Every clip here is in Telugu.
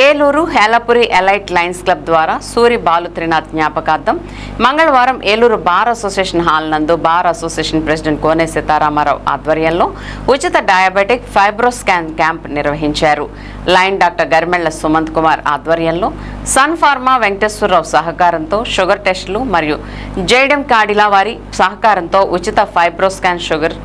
Eluru Helapuri elite lions club ద్వారా సూరి బాలు త్రినాథ్ జ్ఞాపకార్థం మంగళవారం ఏలూరు బార్ అసోసియేషన్ హాల్ నందు bar association president Kone Sitaramarao ఆధ్వర్యంలో ఉచిత డయాబెటిక్ ఫైబ్రోస్కాన్ క్యాంప్ నిర్వహించారు. లైన్ డాక్టర్ గరిమెళ్ళ సుమంత్ కుమార్ ఆధ్వర్యంలో సన్ ఫార్మా వెంకటేశ్వరరావు సహకారంతో షుగర్ టెస్టులు మరియు జేడెం కాడిలా వారి సహకారంతో ఉచిత ఫైబ్రోస్కాన్ షుగర్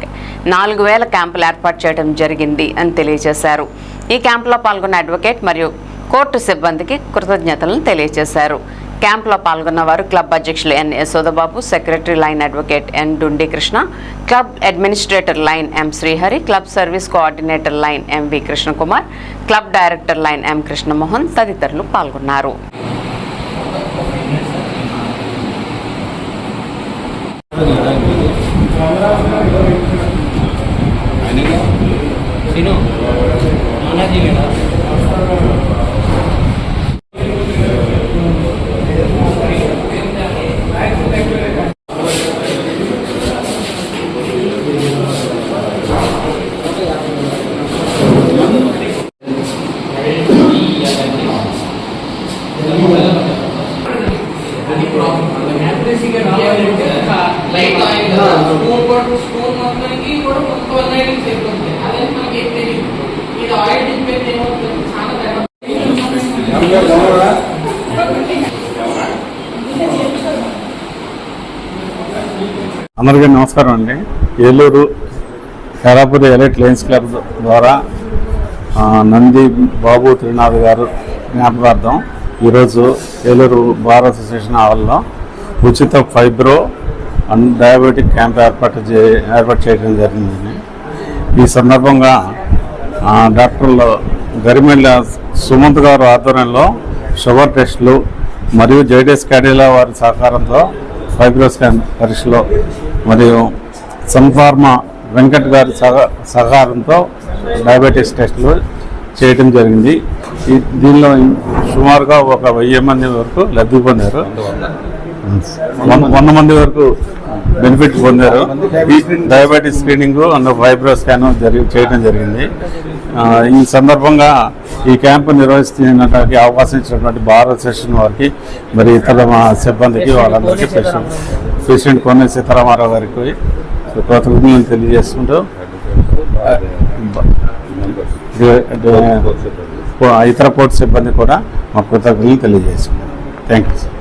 నాలుగు వేల క్యాంపులు ఏర్పాటు చేయడం జరిగింది అని తెలియజేశారు. ఈ క్యాంపులో పాల్గొన్న అడ్వకేట్ మరియు కోర్టు సిబ్బందికి కృతజ్ఞతలను తెలియజేశారు. క్యాంప్లో పాల్గొన్న వారు క్లబ్ అధ్యక్షులు N. Yashodababu secretary lion advocate N. Dundi Krishna club administrator lion M. Srihari club service coordinator lion MV Krishnakumar club director lion M. Krishnamohan తదితరులు పాల్గొన్నారు. सीनो అందరికీ నమస్కారం అండి. Eluru Kharapuri elite lions club ద్వారా నంది బాబు త్రినాథ్ గారు జ్ఞాపకార్థం ఈరోజు ఏలూరు బార్ అసోసియేషన్ హాల్లో ఉచిత ఫైబ్రో అండ్ డయాబెటిక్ క్యాంప్ ఏర్పాటు చే ఏర్పాటు చేయడం జరిగింది ఈ సందర్భంగా డాక్టర్లు గరిమెళ్ళ సుమంత్ గారు ఆధ్వర్యంలో షుగర్ టెస్టులు మరియు జైడెస్ క్యాడీలా వారి సహకారంతో ఫైబ్రోస్కాన్ పరీక్షలు మరియు సన్ఫార్మా వెంకట్ గారి సహ సహకారంతో డయాబెటీస్ టెస్టులు చేయడం జరిగింది. దీనిలో సుమారుగా ఒక వెయ్యి మంది వరకు లబ్ధి పొందారు. వంద- మంది వరకు బెనిఫిట్ పొందారు diabetes screening and fibro scan జరిగి చేయడం జరిగింది ఈ సందర్భంగా ఈ క్యాంపు నిర్వహిస్తున్నటువంటి అవకాశం ఇచ్చినటువంటి భారత సెషన్ వారికి మరి ఇతర మా సిబ్బందికి వాళ్ళందరికీ పేషెంట్ పేషెంట్ కొన్న సీతారామారావు గారికి కృతజ్ఞతలు తెలియజేసుకుంటూ ఇతర పోర్టు సిబ్బంది కూడా మా కృతజ్ఞతలు తెలియజేసుకుంటాం థ్యాంక్ యూ సార్